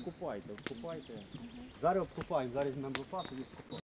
обкопайте, обкопайте. Зараз обкупаємо, зараз нам лопату і.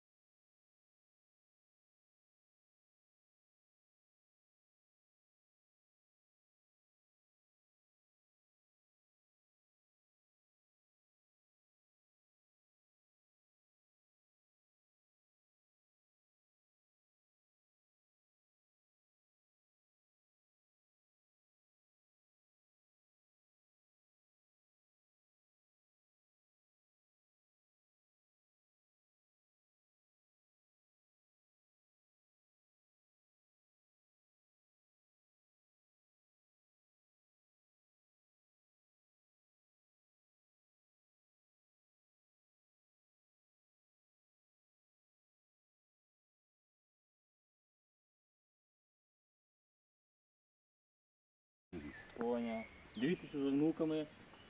Поняв. Дивіться за внуками.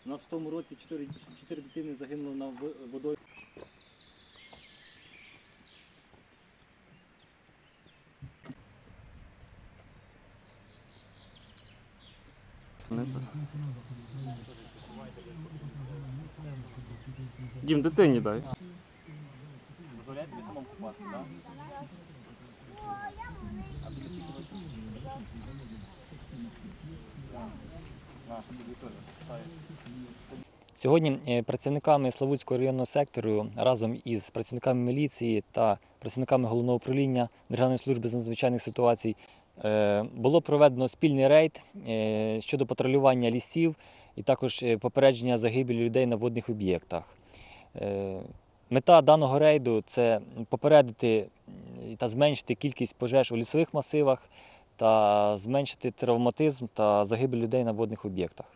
У нас в тому році 4, 4 дитини загинуло на водою. Дім, дитині дай. Дозволяє тобі самому купатися, так? А тобі скільки років? Так. На, щоб тобі теж. Ставиш. Сьогодні е, працівниками Славутського районного сектору разом із працівниками міліції та працівниками головного управління Державної служби з надзвичайних ситуацій е, було проведено спільний рейд е, щодо патрулювання лісів і також попередження загибелі людей на водних об'єктах. Мета даного рейду це попередити та зменшити кількість пожеж у лісових масивах та зменшити травматизм та загибель людей на водних об'єктах.